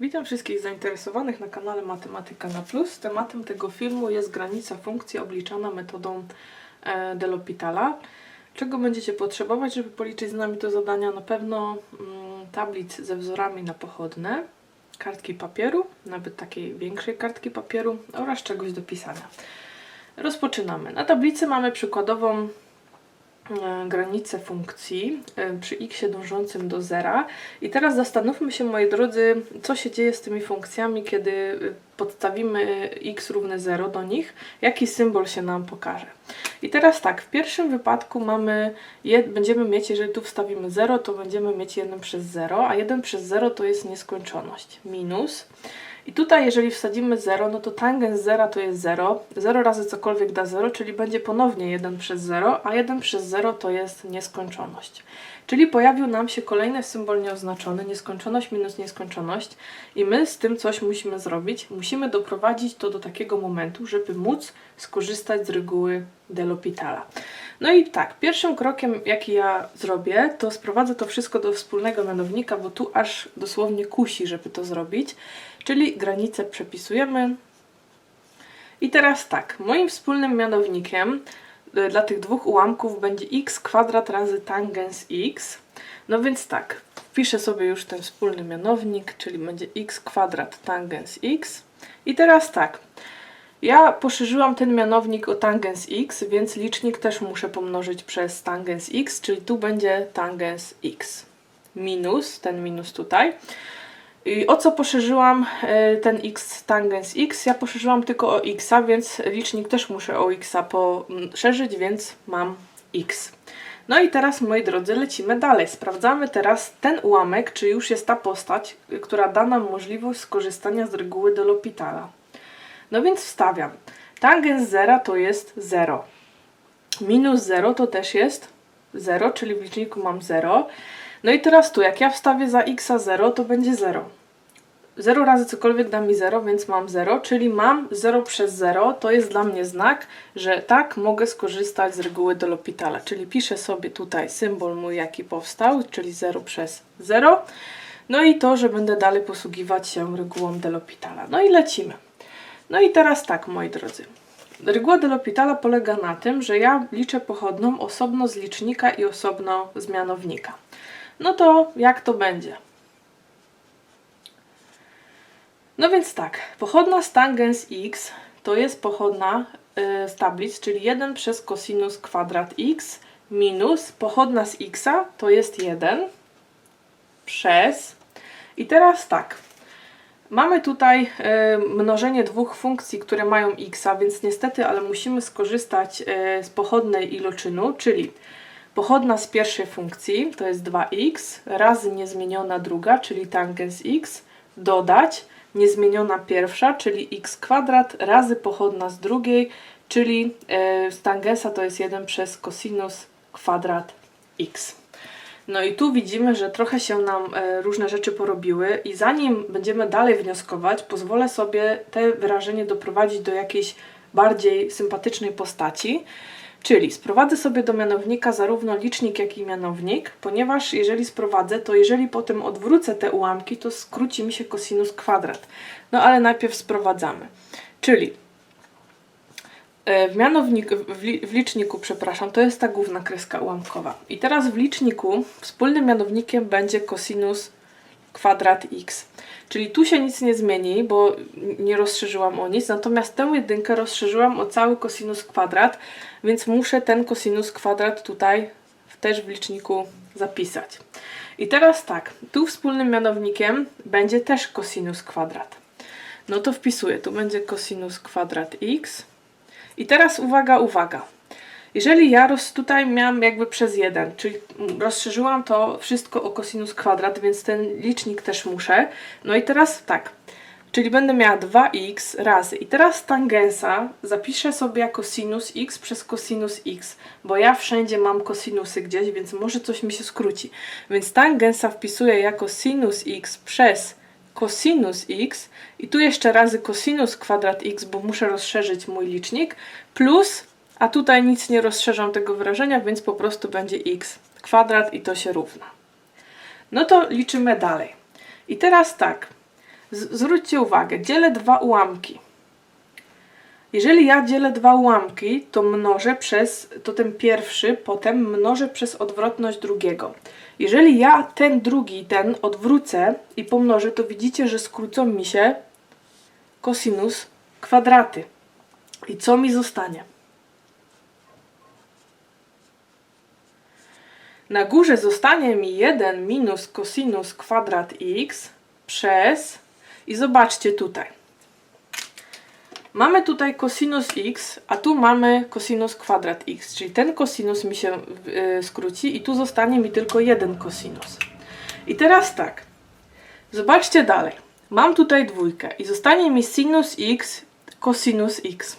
Witam wszystkich zainteresowanych na kanale Matematyka na Plus. Tematem tego filmu jest granica funkcji obliczana metodą e, de L'Hospitala. Czego będziecie potrzebować, żeby policzyć z nami to zadania? Na pewno mm, tablic ze wzorami na pochodne, kartki papieru, nawet takiej większej kartki papieru oraz czegoś do pisania. Rozpoczynamy. Na tablicy mamy przykładową granicę funkcji e, przy x dążącym do zera. I teraz zastanówmy się, moi drodzy, co się dzieje z tymi funkcjami, kiedy e, podstawimy x równe 0 do nich, jaki symbol się nam pokaże. I teraz tak, w pierwszym wypadku mamy, będziemy mieć, jeżeli tu wstawimy 0, to będziemy mieć 1 przez 0, a 1 przez 0 to jest nieskończoność, minus. I tutaj, jeżeli wsadzimy 0, no to tangens 0 to jest 0. 0 razy cokolwiek da 0, czyli będzie ponownie 1 przez 0, a 1 przez 0 to jest nieskończoność. Czyli pojawił nam się kolejny symbol nieoznaczony, nieskończoność minus nieskończoność i my z tym coś musimy zrobić. Musimy doprowadzić to do takiego momentu, żeby móc skorzystać z reguły de L'Hospitala. No i tak, pierwszym krokiem, jaki ja zrobię, to sprowadzę to wszystko do wspólnego mianownika, bo tu aż dosłownie kusi, żeby to zrobić. Czyli granicę przepisujemy. I teraz tak, moim wspólnym mianownikiem y, dla tych dwóch ułamków będzie x kwadrat razy tangens x. No więc tak, wpiszę sobie już ten wspólny mianownik, czyli będzie x kwadrat tangens x. I teraz tak, ja poszerzyłam ten mianownik o tangens x, więc licznik też muszę pomnożyć przez tangens x, czyli tu będzie tangens x minus, ten minus tutaj. I o co poszerzyłam e, ten x tangens x? Ja poszerzyłam tylko o x, więc licznik też muszę o x poszerzyć, więc mam x. No i teraz, moi drodzy, lecimy dalej. Sprawdzamy teraz ten ułamek, czy już jest ta postać, która da nam możliwość skorzystania z reguły de L'Hospitala. No więc wstawiam. Tangens zera to jest 0. Minus 0 to też jest 0, czyli w liczniku mam 0. No i teraz tu, jak ja wstawię za x 0, to będzie 0. 0 razy cokolwiek da mi 0, więc mam 0, czyli mam 0 przez 0. To jest dla mnie znak, że tak mogę skorzystać z reguły de L'Hospitala. Czyli piszę sobie tutaj symbol mój, jaki powstał, czyli 0 przez 0. No i to, że będę dalej posługiwać się regułą de L'Hospitala. No i lecimy. No i teraz tak, moi drodzy. Reguła de L'Hospitala polega na tym, że ja liczę pochodną osobno z licznika i osobno z mianownika. No to jak to będzie? No więc tak, pochodna z tangens x to jest pochodna y, z tablic, czyli 1 przez cosinus kwadrat x minus pochodna z x to jest 1 przez... I teraz tak, mamy tutaj y, mnożenie dwóch funkcji, które mają x, więc niestety, ale musimy skorzystać y, z pochodnej iloczynu, czyli pochodna z pierwszej funkcji to jest 2x razy niezmieniona druga, czyli tangens x, dodać niezmieniona pierwsza, czyli x kwadrat razy pochodna z drugiej, czyli e, z tangensa to jest 1 przez cosinus kwadrat x. No i tu widzimy, że trochę się nam e, różne rzeczy porobiły i zanim będziemy dalej wnioskować, pozwolę sobie te wyrażenie doprowadzić do jakiejś bardziej sympatycznej postaci. Czyli sprowadzę sobie do mianownika zarówno licznik, jak i mianownik, ponieważ jeżeli sprowadzę, to jeżeli potem odwrócę te ułamki, to skróci mi się cosinus kwadrat. No ale najpierw sprowadzamy. Czyli w, mianownik, w, li, w liczniku, przepraszam, to jest ta główna kreska ułamkowa. I teraz w liczniku wspólnym mianownikiem będzie cosinus kwadrat x. Czyli tu się nic nie zmieni, bo nie rozszerzyłam o nic, natomiast tę jedynkę rozszerzyłam o cały cosinus kwadrat, więc muszę ten cosinus kwadrat tutaj też w liczniku zapisać. I teraz tak, tu wspólnym mianownikiem będzie też cosinus kwadrat. No to wpisuję, tu będzie cosinus kwadrat x. I teraz uwaga, uwaga. Jeżeli ja roz, tutaj miałam jakby przez 1, czyli rozszerzyłam to wszystko o cosinus kwadrat, więc ten licznik też muszę. No i teraz tak, czyli będę miała 2x razy. I teraz tangensa zapiszę sobie jako sinus x przez cosinus x, bo ja wszędzie mam cosinusy gdzieś, więc może coś mi się skróci. Więc tangensa wpisuję jako sinus x przez cosinus x i tu jeszcze razy cosinus kwadrat x, bo muszę rozszerzyć mój licznik, plus a tutaj nic nie rozszerzam tego wyrażenia, więc po prostu będzie x kwadrat i to się równa. No to liczymy dalej. I teraz tak, zwróćcie uwagę, dzielę dwa ułamki. Jeżeli ja dzielę dwa ułamki, to mnożę przez, to ten pierwszy potem mnożę przez odwrotność drugiego. Jeżeli ja ten drugi, ten odwrócę i pomnożę, to widzicie, że skrócą mi się kosinus kwadraty. I co mi zostanie? Na górze zostanie mi 1 minus cosinus kwadrat x przez... I zobaczcie tutaj. Mamy tutaj cosinus x, a tu mamy cosinus kwadrat x, czyli ten cosinus mi się y, skróci i tu zostanie mi tylko jeden cosinus. I teraz tak, zobaczcie dalej. Mam tutaj dwójkę i zostanie mi sinus x, cosinus x.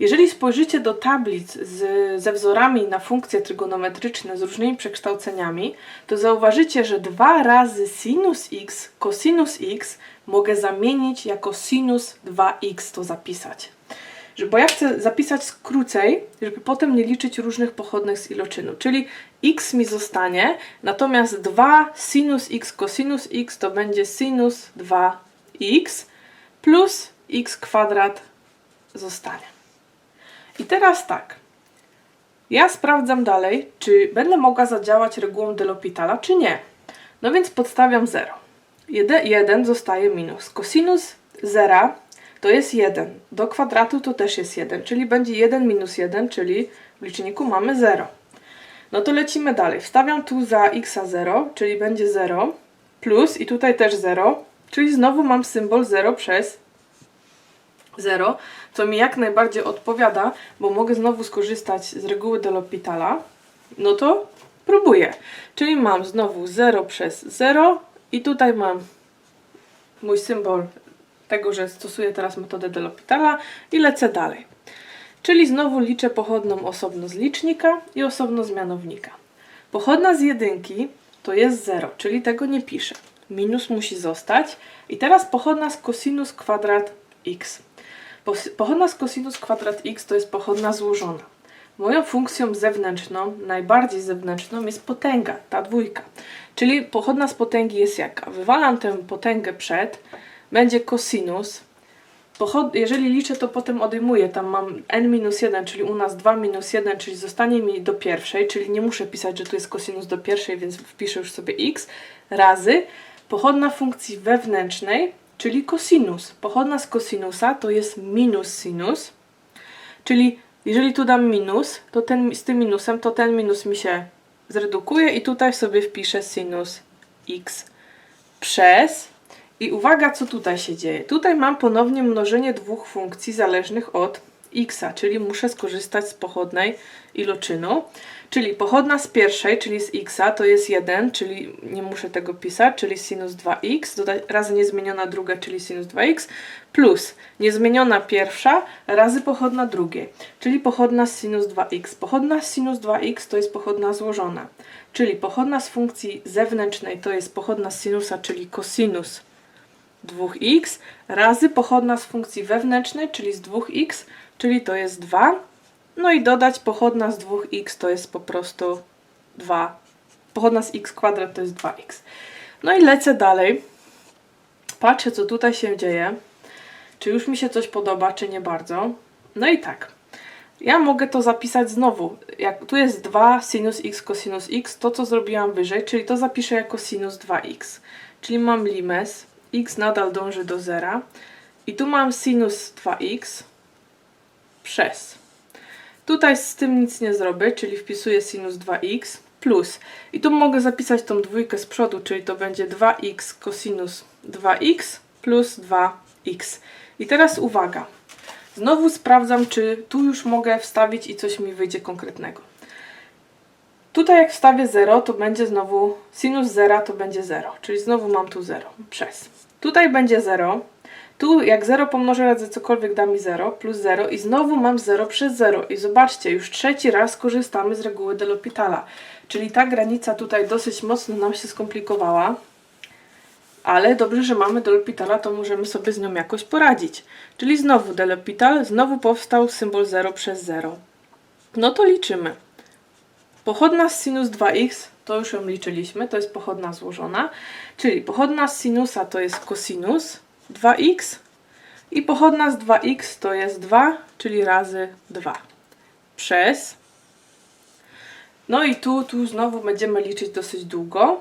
Jeżeli spojrzycie do tablic z, ze wzorami na funkcje trygonometryczne z różnymi przekształceniami, to zauważycie, że dwa razy sinus x, cosinus x mogę zamienić jako sinus 2x to zapisać. Bo ja chcę zapisać krócej, żeby potem nie liczyć różnych pochodnych z iloczynu. Czyli x mi zostanie, natomiast 2 sinus x cosinus x to będzie sinus 2x plus x kwadrat zostanie. I teraz tak. Ja sprawdzam dalej, czy będę mogła zadziałać regułą de L'Hospitala, czy nie. No więc podstawiam 0. 1, 1 zostaje minus. Cosinus 0 to jest 1. Do kwadratu to też jest 1, czyli będzie 1 minus 1, czyli w liczniku mamy 0. No to lecimy dalej. Wstawiam tu za x 0, czyli będzie 0, plus i tutaj też 0, czyli znowu mam symbol 0 przez 0, co mi jak najbardziej odpowiada, bo mogę znowu skorzystać z reguły de L'Hospitala, no to próbuję. Czyli mam znowu 0 przez 0 i tutaj mam mój symbol tego, że stosuję teraz metodę de L'Hospitala i lecę dalej. Czyli znowu liczę pochodną osobno z licznika i osobno z mianownika. Pochodna z jedynki to jest 0, czyli tego nie piszę. Minus musi zostać. I teraz pochodna z cosinus kwadrat x. Pochodna z cosinus kwadrat x to jest pochodna złożona. Moją funkcją zewnętrzną, najbardziej zewnętrzną jest potęga, ta dwójka. Czyli pochodna z potęgi jest jaka? Wywalam tę potęgę przed, będzie cosinus. Jeżeli liczę, to potem odejmuję. Tam mam n-1, czyli u nas 2 minus 1, czyli zostanie mi do pierwszej, czyli nie muszę pisać, że tu jest cosinus do pierwszej, więc wpiszę już sobie x, razy pochodna funkcji wewnętrznej, czyli kosinus. Pochodna z kosinusa to jest minus sinus, czyli jeżeli tu dam minus, to ten, z tym minusem, to ten minus mi się zredukuje i tutaj sobie wpiszę sinus x przez i uwaga, co tutaj się dzieje. Tutaj mam ponownie mnożenie dwóch funkcji zależnych od x, czyli muszę skorzystać z pochodnej iloczynu. Czyli pochodna z pierwszej, czyli z x, to jest 1, czyli nie muszę tego pisać, czyli sinus 2x, dodać razy niezmieniona druga, czyli sinus 2x, plus niezmieniona pierwsza razy pochodna drugiej, czyli pochodna z sinus 2x. Pochodna z sinus 2x to jest pochodna złożona, czyli pochodna z funkcji zewnętrznej to jest pochodna z sinusa, czyli cosinus 2x, razy pochodna z funkcji wewnętrznej, czyli z 2x, czyli to jest 2, no i dodać pochodna z 2x to jest po prostu 2. Pochodna z x kwadrat to jest 2x. No i lecę dalej. Patrzę, co tutaj się dzieje. Czy już mi się coś podoba, czy nie bardzo. No i tak. Ja mogę to zapisać znowu. Jak tu jest 2 sinus x cosinus x, to co zrobiłam wyżej, czyli to zapiszę jako sinus 2x. Czyli mam limes, x nadal dąży do zera. I tu mam sinus 2x przez Tutaj z tym nic nie zrobię, czyli wpisuję sinus 2x plus. I tu mogę zapisać tą dwójkę z przodu, czyli to będzie 2x cosinus 2x plus 2x. I teraz uwaga. Znowu sprawdzam, czy tu już mogę wstawić i coś mi wyjdzie konkretnego. Tutaj jak wstawię 0, to będzie znowu sinus 0 to będzie 0, czyli znowu mam tu 0 przez. Tutaj będzie 0, tu jak 0 pomnożę razy cokolwiek da mi 0 plus 0 i znowu mam 0 przez 0. I zobaczcie, już trzeci raz korzystamy z reguły de L'Hospitala. Czyli ta granica tutaj dosyć mocno nam się skomplikowała. Ale dobrze, że mamy de L'Hospitala, to możemy sobie z nią jakoś poradzić. Czyli znowu de L'Hospital, znowu powstał symbol 0 przez 0. No to liczymy. Pochodna z sinus 2x, to już ją liczyliśmy, to jest pochodna złożona. Czyli pochodna z sinusa to jest cosinus 2x i pochodna z 2x to jest 2, czyli razy 2 przez. No i tu, tu znowu będziemy liczyć dosyć długo,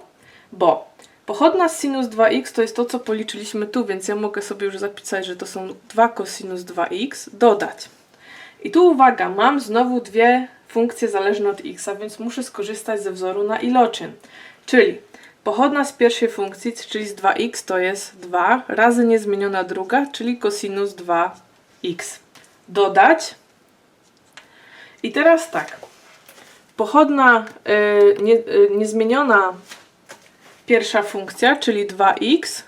bo pochodna z sinus 2x to jest to, co policzyliśmy tu, więc ja mogę sobie już zapisać, że to są 2 cosinus 2x, dodać. I tu uwaga, mam znowu dwie funkcje zależne od x, a więc muszę skorzystać ze wzoru na iloczyn. Czyli pochodna z pierwszej funkcji, czyli z 2x to jest 2 razy niezmieniona druga, czyli cosinus 2x. Dodać. I teraz tak. Pochodna y, nie, y, niezmieniona pierwsza funkcja, czyli 2x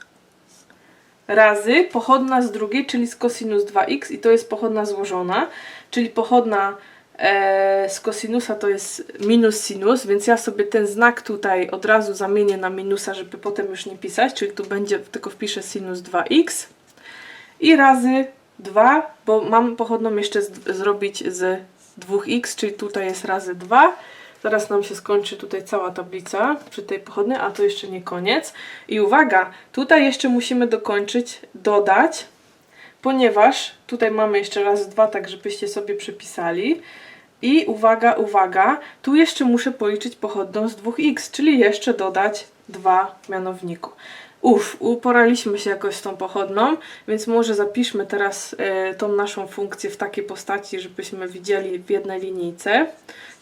razy pochodna z drugiej, czyli z cosinus 2x i to jest pochodna złożona, czyli pochodna z cosinusa to jest minus sinus, więc ja sobie ten znak tutaj od razu zamienię na minusa, żeby potem już nie pisać, czyli tu będzie, tylko wpiszę sinus 2x i razy 2, bo mam pochodną jeszcze z, zrobić z 2x, czyli tutaj jest razy 2. Zaraz nam się skończy tutaj cała tablica przy tej pochodnej, a to jeszcze nie koniec. I uwaga, tutaj jeszcze musimy dokończyć, dodać, ponieważ tutaj mamy jeszcze raz dwa, tak żebyście sobie przepisali. I uwaga, uwaga, tu jeszcze muszę policzyć pochodną z 2x, czyli jeszcze dodać 2 w mianowniku. Uf, uporaliśmy się jakoś z tą pochodną, więc może zapiszmy teraz y, tą naszą funkcję w takiej postaci, żebyśmy widzieli w jednej linijce.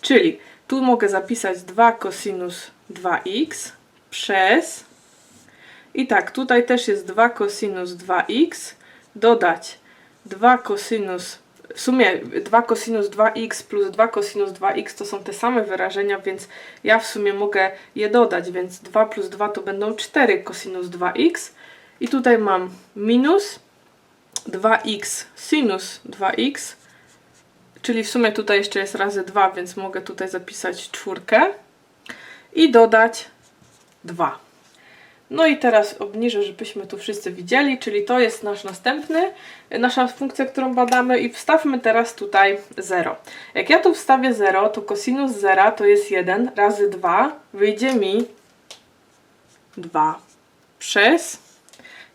Czyli tu mogę zapisać 2 cosinus 2x przez i tak, tutaj też jest 2 cosinus 2x dodać 2 cosinus w sumie 2 cosinus 2x plus 2 cosinus 2x to są te same wyrażenia, więc ja w sumie mogę je dodać, więc 2 plus 2 to będą 4 cosinus 2x i tutaj mam minus 2x sinus 2x czyli w sumie tutaj jeszcze jest razy 2, więc mogę tutaj zapisać czwórkę i dodać 2. No i teraz obniżę, żebyśmy tu wszyscy widzieli, czyli to jest nasz następny, nasza funkcja, którą badamy i wstawmy teraz tutaj 0. Jak ja tu wstawię 0, to cosinus 0 to jest 1 razy 2, wyjdzie mi 2 przez...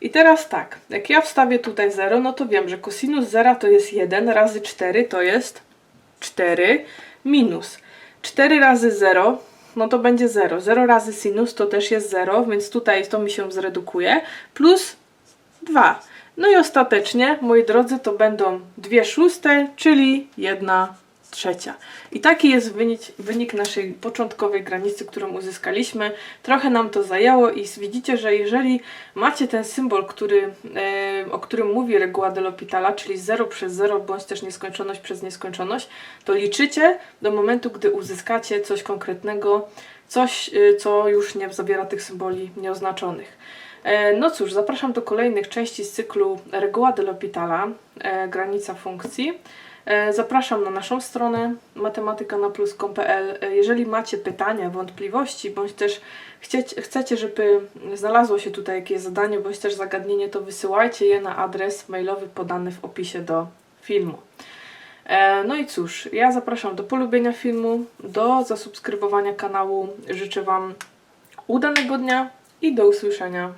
I teraz tak, jak ja wstawię tutaj 0, no to wiem, że cosinus 0 to jest 1 razy 4 to jest 4 minus 4 razy 0 no to będzie 0. 0 razy sinus to też jest 0, więc tutaj to mi się zredukuje, plus 2. No i ostatecznie, moi drodzy, to będą 2 szóste, czyli 1 trzecia. I taki jest wynik, wynik naszej początkowej granicy, którą uzyskaliśmy. Trochę nam to zajęło i widzicie, że jeżeli macie ten symbol, który, e, o którym mówi reguła de L'Hospitala, czyli 0 przez 0 bądź też nieskończoność przez nieskończoność, to liczycie do momentu, gdy uzyskacie coś konkretnego, coś, e, co już nie zawiera tych symboli nieoznaczonych. E, No cóż, zapraszam do kolejnych części z cyklu Reguła de L'Hospitala, e, granica funkcji. E, Zapraszam na naszą stronę matematykanaplus.pl. Jeżeli macie pytania, wątpliwości, bądź też chcecie, żeby znalazło się tutaj jakieś zadanie, bądź też zagadnienie, to wysyłajcie je na adres mailowy podany w opisie do filmu. No i cóż, ja zapraszam do polubienia filmu, do zasubskrybowania kanału. Życzę Wam udanego dnia i do usłyszenia